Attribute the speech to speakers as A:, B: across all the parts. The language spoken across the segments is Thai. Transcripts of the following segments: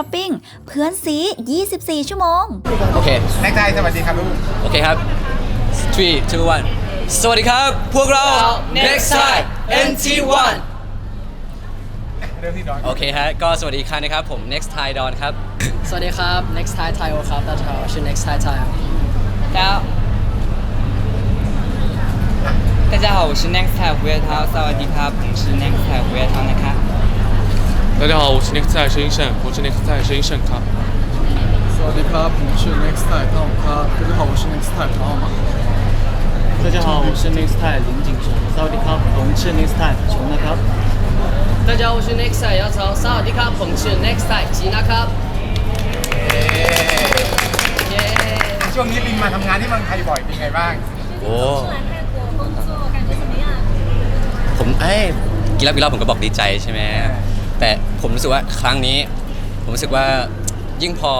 A: อปปิ้ง เพื่อนซี 24 ชั่วโมง
B: โอเค
C: แน็กไทยสวัสดีครับลูก
B: โอเคครับ three two one สวัสดีครับ พวกเรา next time NT1
C: เริ่
B: โอเคฮะ ก็สวัสดีครับนะครับ ผม next Thai Don ครับ
D: สวัสดีครับ next Thai Thai ครับตาเาวชื่อ next Thai Thai
E: ครับท่านเจ้ว大家好，我是 Next Time 胡月涛，สวัสดีครับผมชื่อ Next Time 胡月涛นะครับ
F: 大家好，我是 Next Time 声音胜，我是 Next Time 声音胜卡。
G: สวัสดีครับผมชื่อ Next Time 汤姆ครับ大家好我是 Next Time 汤姆大家好我是 Next Time 林景雄สวัสดีครับผมชื่อ Next Time ชงนะครับ
D: 大家好我是 Next Time 姚超สวัสดีครับผมชื่อ Next Time จีนะครับ
C: ช่วงนี้ลินมาทำงานที่เมืองไทยบ่อยเป็นไงบ้าง
B: โอ้ผมเอ้ยกีฬเหล้ากินาผมก็บอกดีใจใช่ไหม แต่ผมรู้สึกว่าครั้งนี้ ผมรู้สึกว่ายิ่งพอ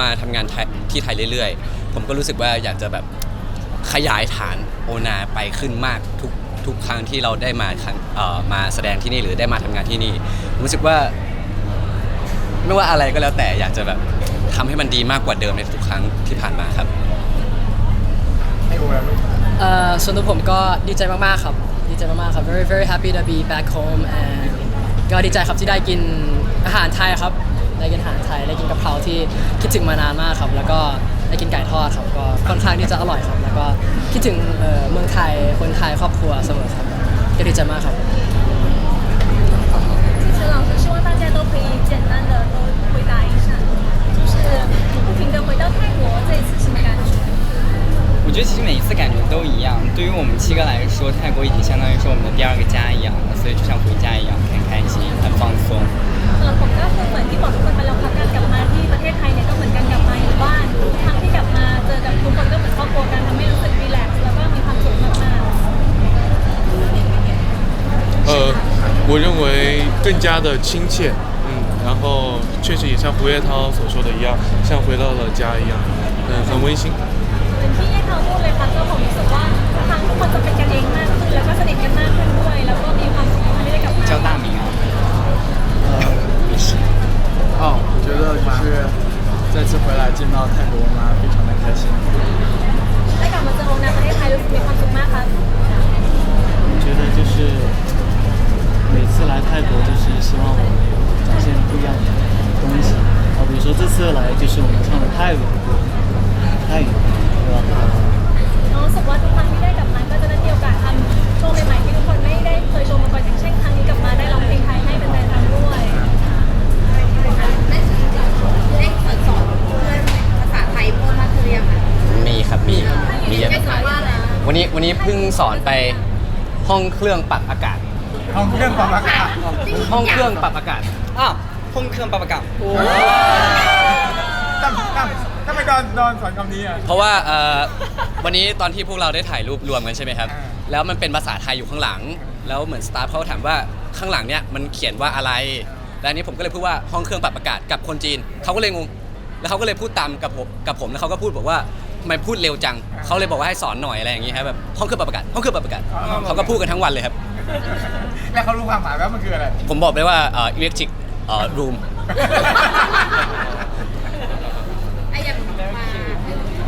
B: มาทำงานไทยที่ไทยเรื่อยๆ ผมก็รู้สึกว่าอยากจะแบบขยายฐานโอนาไปขึ้นมากทุกทุกครั้งที่เราได้มาครั้งเอ่อมาแสดงที่นี่หรือได้มาทำงานที่นี่ผมรู้สึกว่า ไม่ว่าอะไรก็แล้วแต่อยากจะแบบทำให้มันดีมากกว่าเดิมในทุกครั้งที่ผ่านมาครับ
C: ให้โอแล้วลูก
D: เอ่อส่วนตัวผมก็ดีใจมากๆครับ ดีใจมากๆครับ very very happy to be back home and ก็ดีใจครับที่ได้กินอาหารไทยครับ ได้กินอาหารไทยได้กินกะเพราที่คิดถึงมานานมากครับ แล้วก็ได้กินไก่ทอดครับก็ค่อนข้างที่จะอร่อยครับ แล้วก็คิดถึงเมืองไทยคนไทยครอบครัวเสมอครับก็ดีใจมากครับ
E: 我
F: 认为更加的亲切，嗯，然后确实也像胡月涛所说的一样，像回到了家一样，嗯，很温馨。
H: เหมือนที่แยกเขาพูดเลยครับก็ผมรู้สึกว่าทุกครั้งทุกคนจะเป็นกันเองมากขึ้นแล้วก็สนิทกันมากขึ้นด้วย แล้วก็มีความสุขที่ได้กลับมา
E: 叫大名啊，
G: 哦我觉得就是再次回来见到泰国妈非常的开心
H: ได้กลับมาเจอโอนาประเทศไทยรู้สึกมีความสุขมากครับ
G: 我觉得就是 每次来泰国就是希望我们展现不一样的东西啊比如说这次来就是我们唱的泰语的歌泰语对吧
H: รู้สึกว่าทุกครั้งที่ได้กลับมาก็จะได้มีโอกาสทำโชว์ใหม่ๆที่ทุกคนไม่ได้เคยโชว์มาก่อนอย่างเช่นครั้งนี้กลับมาได้ร้องเพลงไทยให้แฟนๆฟังด้วย
I: ได้สอนสอนเพื่อนภาษาไทยเพิ่มมากขึ้นหรือยังคะ
B: มีครับมีมีเยอะ
I: ได้สอนว่าอะไร
B: วันนี้วันนี้เพิ่งสอนไปห้องเครื่องปรับอากาศ
C: ห้องเครื่องปรับอากาศ
B: ห้องเครื่องปรับอากาศ
E: อะห้องเครื่องปรับอากาศ
D: โอ้
C: มตั้มทำไมดอนดอนสอนคำนี้อะ
B: เพราะว่าเออวันนี้ตอนที่พวกเราได้ถ่ายรูปรวมกันใช่ไหมครับแล้วมันเป็นภาษาไทยอยู่ข้างหลัง แล้วเหมือนสตาร์ทเขาถามว่าข้างหลังเนี้ยมันเขียนว่าอะไร แล้วนนี้ผมก็เลยพูดว่าห้องเครื่องปรับอากาศกับคนจีน เขาก็เลยงง แล้วเขาก็เลยพูดตามกับผมกับผมแล้วเขาก็พูดบอกว่าทำไมพูดเร็วจัง เขาเลยบอกว่าให้สอนหน่อยอะไรอย่างงี้ครับแบบห้องเครื่องปรับอากาศห้องเครื่องปรับอากาศเขาก็พูดกันทั้งวันเลยครับ
C: ความหมายว่ามันคืออะไร
B: ผมบอกเลยว่าเอ่อ electric เอ่อ room
I: ไอ้อย่างมา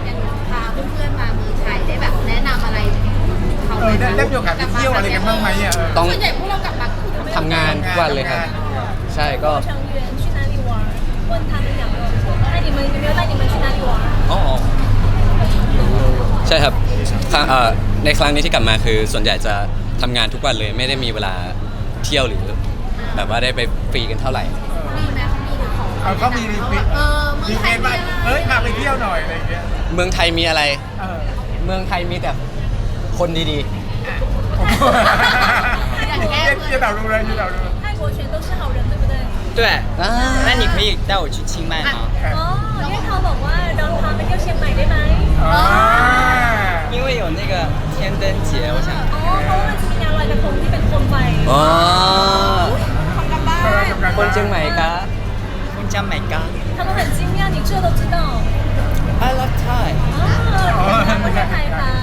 I: อย่างพาเพื่อนๆมาเมืองไทยได้แบบแนะนำอะไรเขา
C: เออได้ได้มีโอกาสไปเที่ยวอะไรกันบ้างไหมอ่ะเออ
B: ต้อง
I: ส่วนใหญ่พวกเรากลับมาก็คือ
B: ทำงานทุกวันเลยครับ ใช่ก็
H: 成员去哪里玩？问他们两个，那你们有没有带你们去哪里玩？
B: อ๋อใช่ครับครั้งเอ่อในครั้งนี้ที่กลับมาคือส่วนใหญ่จะทำงานทุกวันเลย ไม่ได้มีเวลา เที่ยวหรือแบบว่าได้ไปฟรีกันเท่าไหร่
I: มีไหมเขามีของ
C: เขาเขมีรีเอ
I: อเมืรีองไท
C: เยเฮ้ยพาไปเที่ยวหน่อยอะไรอย่างเงี้ย
B: เมืองไทยมีอะไร
C: เออ
B: เมืองไทยมีแต่คนดี
I: อย่า
C: เดาดูเลยอย่าเดาดู
H: 泰国全都是好人，对不对？
E: 对，
B: ๆอ่า
E: 那你可以带我去清迈吗？
H: 哦，因为他บอกว่าเราพาไปเที่ยวเชียงใหม่ได้ไหม
C: อ๋อ
E: 因为有那个天灯节，我想。
H: 哦，เขา ลอยกระทงที่เป็นโคมไฟ
B: อ๋อ
C: เออทำการ
B: คนเชียงใหม่กะ
E: 混江买嘎
H: 他们很惊讶，你这都知道。
E: ，I love Thai。
H: 哦，你们在台ค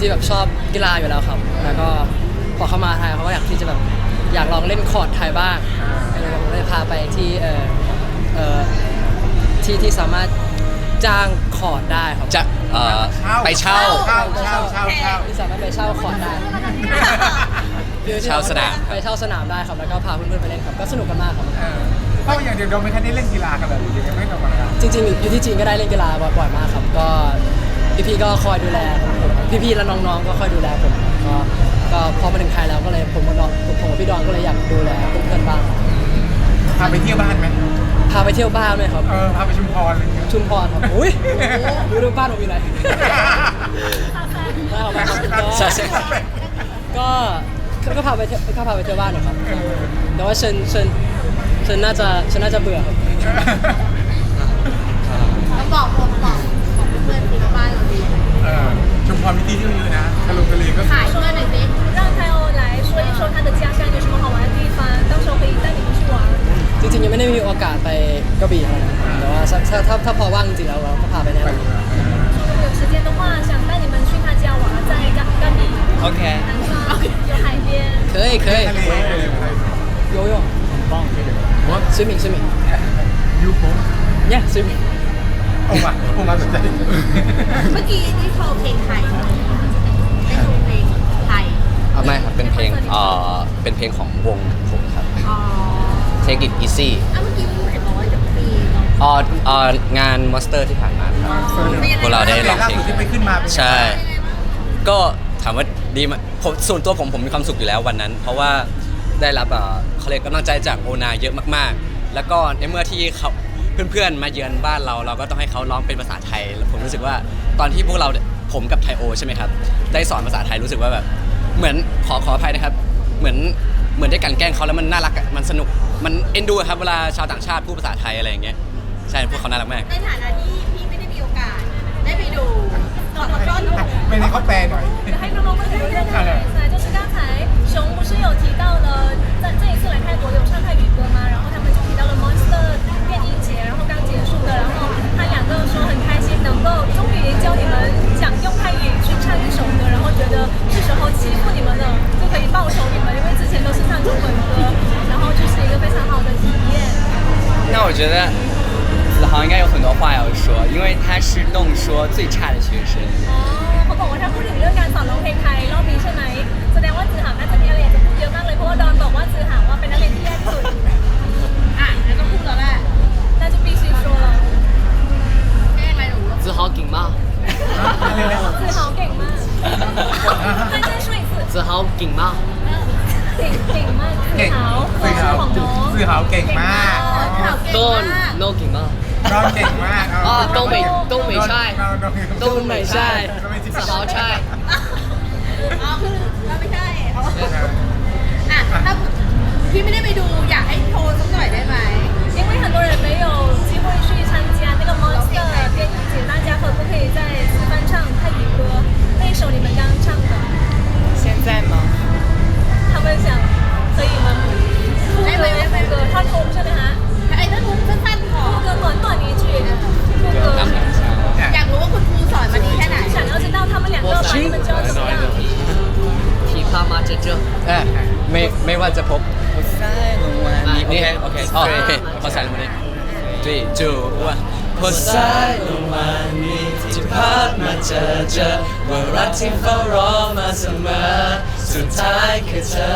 D: ที่แบบชอบกีฬาอยู่แล้วครับ แล้วก็พอเข้ามาไทยเขาก็อยากที่จะแบบอยากลองเล่นคอร์ดไทยบ้างก็เลยผมเลยพาไปที่เออเออที่ที่สามารถจ้างคอร์ดได้ครับ
B: จะเอ่อไปเช่า
C: เช่าเช่าเช่าเช่า
D: ที่สามารถไปเช่าคอร์ดได้
B: เช่าสนามครับ
D: ไปเช่าสนามได้ครับ แล้วก็พาเพื่อนๆไปเล่นครับ ก็สนุกกันมากครับ
C: เออเพราะอย่างเดียวเราไม่ทันได้เล่นกีฬากันเลยยังไม่ธรรมดา
D: จริงๆอยู่ที่จีนก็ได้เล่นกีฬาบ่อยๆมากครับ ก็ พี่ๆก็คอยดูแลผมพี่ๆและน้องๆก็คอยดูแลผมก็ก็พอมาถึงไทยแล้วก็เลยผมกับน้องผมกับพี่ดอนก็เลยอยากดูแลเพื่อนๆบ้างครับ
C: พาไปเที่ยวบ้านไหม
D: พาไปเที่ยวบ้านด้วยครับ
C: เออพาไปชุมพรอะไรอย่างเงี้ย
D: ชุมพรครับอุ้ยดูดูบ้านผมอยู่ไหนบ้านผมบ้านผมก็
B: ใช่ใช่
D: ก็ก็ก็พาไปเที่ยวก็พาไปเที่ยวบ้านหน่อยครับ แต่ว่าเชิญเชิญเชิญน่าจะเชิญน่าจะเบื่อครับ
I: แล้วบอกบอกบอกของเพื่อนๆที่บ้านเรา ดี
C: เออชุมพรมีที่เที่ยวเยอะนะทะลุทะเลก็
I: ขายเพื่อนหน่อยสิ
H: 让泰欧来说一说他的家乡有什么好玩的地方，到时候可以带你们去玩。
D: จริงๆ ยังไม่ได้มีโอกาสไปกระบี่อะไรนะแต่ว่าถ้าถ้าถ้าถ้าพอว่างจริงๆแล้วเราก็พาไปแน่นอน
H: 如果有时间的话，想带你们去他家玩，在甘甘比
E: OK，
H: 南方有海边。
D: 可以可以
C: ทะเลทะเลทะเล
D: 游泳水敏水敏
C: ยูโค
D: yeah 水 敏
C: โอ้มาโอ้มาสนใจ
I: เมื่อกี้ที่โชว์เพลงไทยได้โชว์เพลงไทย
B: เอาไม่ครับเป็นเพลงเอ่อเป็นเพลงของวงผมครับ
I: อ๋อ
B: Take it easy
I: อะเมื่อกี้พูดเห็นบอกว่าจะปีเนาะ
B: เอ่อเอ่องานม o สเตอร์ที่ผ่านมาครับ พวกเราได้ร้อง
C: ล่า
B: เพลง
C: สุดที่ไปขึ้นมาเป็นไง
B: ใช่ ก็ถามว่าดีไหมผมส่วนตัวผมผมมีความสุขอยู่แล้ววันนั้น เพราะว่าได้รับเอ่อเขาเรียกกำลังใจจากโอนาเยอะมากๆ แล้วก็ในเมื่อที่เขา เพื่อนๆมาเยือนบ้านเรา เราก็ต้องให้เขาร้องเป็นภาษาไทยแล้วผมรู้สึกว่าตอนที่พวกเราผมกับไทโอใช่ไหมครับ ได้สอนภาษาไทยรู้สึกว่าแบบเหมือนขอขออภัยนะครับ เหมือนเหมือนได้กลันแกล้งเขาแล้วมันน่ารักอะมันสนุกมันเอ็นดูอะครับเวลาชาวต่างชาติพูดภาษาไทยอะไรอย่างเงี้ยใช่พวกเขาน่ารักมาก
I: ในฐานะที่พี่ไม่ได้มีโอกาส ได้ไปดูก่อนขอต้อนรับ
C: ไม่ให้เขาแปลหน่อย
H: 还有一个问题问你们才就是刚才熊不是有提到了，在这一次来泰国有唱泰语歌吗？然后他们就提到了 Monster 是
E: 动说最差的学生。
H: อ๋อเขาบอกว่าถ้าพูดถึงเรื่องการสอนร้องเพลงไทยรอบ องเก่งมาก
D: 啊东北东北菜
C: 东
D: 东北菜子豪菜
I: อ๋อคือเราไม่ใช่อ๋ออ่ะถ้าพี่ไม่ได้ไปดูอยากให้โชว์สักหน่อยได้ไหม
H: 因为很多人没有机会去参加那个 Monster 电影节，大家可不可以再翻唱泰语歌那一首你们刚刚唱的？
E: 现在吗？
H: 他们想 จะ
I: พบโอเคโอ
B: เคโอเคขอใส่ลงมาดิ three two one พอสายลงมานี่ที่พัดมาเจอเจอว่ารักที่เฝ้ารอมาเสมอ สุดท้ายคือเธอ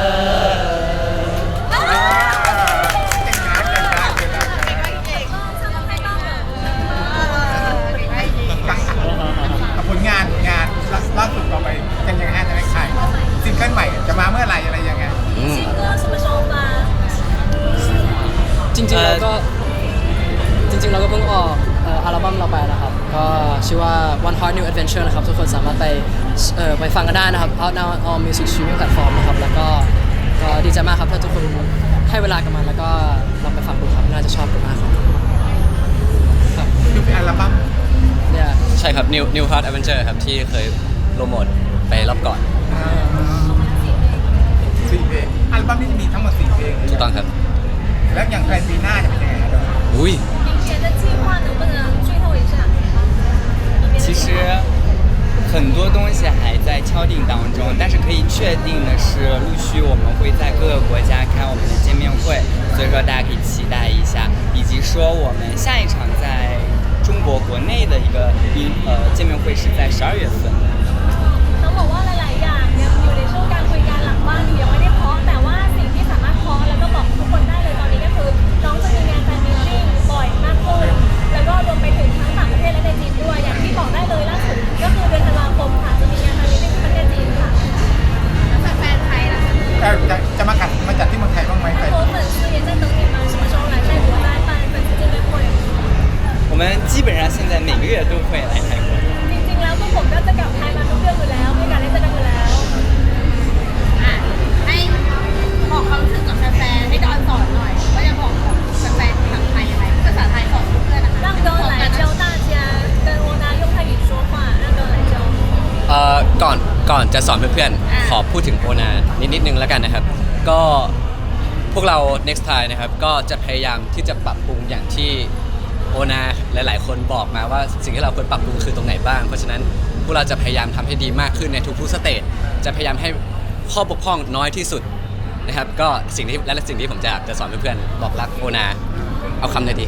C: ผลงานผลงานล่าสุดต่อไปเป็นยังไงฮะจะไม่ขายซิงเกิลใหม่จะมาเมื่อไหร่อะไรยังไง
D: จริงๆเราก็จริงๆเราก็เพิ่งออกอัลบั้มเราไปนะครับ ก็ชื่อว่า One Heart New Adventure นะครับ ทุกคนสามารถไปไปฟังกันได้นะครับ out now on all music streaming platform นะครับ แล้วก็ก็ดีใจมากครับถ้าทุกคนให้เวลากับมันแล้วก็ลองไปฟังดูครับ น่าจะชอบกันมากครับ
C: ดูเป็นอัลบั้ม
D: เนี่ย
B: ใช่ครับ New New Heart Adventure ครับ ที่เคยโปรโมทไปรอบก่อน
C: สี่เพลงอัลบั้มนี้จะมีทั้งหมดสี่เพลง
B: ถูกต้องครับ
C: แล้วอย่างแพลนปีหน้าจะเป็นยังไงครับ
B: อุ้ย
H: 明年的计划能不能剧透一下？
E: 其实最 很多东西还在敲定当中，但是可以确定的是，陆续我们会在各个国家开我们的见面会，所以说大家可以期待一下，以及说我们下一场在中国国内的一个音呃见面会是在十二月份。
H: ทุกคนได้เลยตอนนี้ก็คือ น้องจะมีงานแฟนมิทติ้งบ่อยมากขึ้นแล้วก็รวมไปถึงทั้งต่างประเทศและในจีนด้วยอย่างที่บอกได้เลยล่าสุดก็คือเดือนธันวาคม
C: ก่อ
H: นก่อน
I: จะสอนเพื่อนๆ
B: ขอพูดถึงโอนานิดนิดนึงแล้วกันนะครับ ก็พวกเรา next time นะครับ ก็จะพยายามที่จะปรับปรุงอย่างที่โอนาหลาย ๆ คนบอกมาว่าสิ่งที่เราควรปรับปรุงคือตรงไหนบ้าง เพราะฉะนั้นพวกเราจะพยายามทำให้ดีมากขึ้นในทุกๆสเตจจะพยายามให้ข้อบกพร่องน้อยที่สุดนะครับ ก็สิ่งที่และสิ่งที่ผมจะอยากจะสอนเพื่อนๆบอกรักโอนา เอาคำไหนดี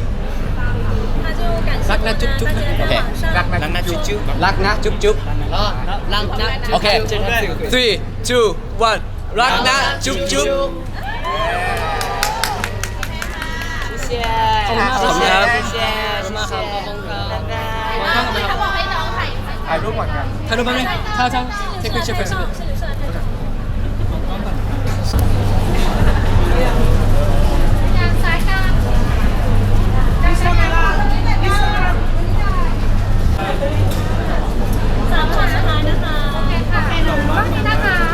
H: lắc na chút chút ok. Lắc na lắc chút
C: chút lắc ơn. chút.
E: chút. Cảm ơn na
B: ok cảm ơn one lắc cảm ơn chút.
D: 谢谢，
B: 好的，谢谢，好的，好的，好的。ถ่ายรูป
D: ก่อนกั
B: นถ่ายรูป
D: แป๊บนึงถ้าถ้าเทคนิค
I: เชฟเฟส นะคะ
C: ขอคะโอเค
D: ค่ะโอเคหนูนี่นะ
H: คะ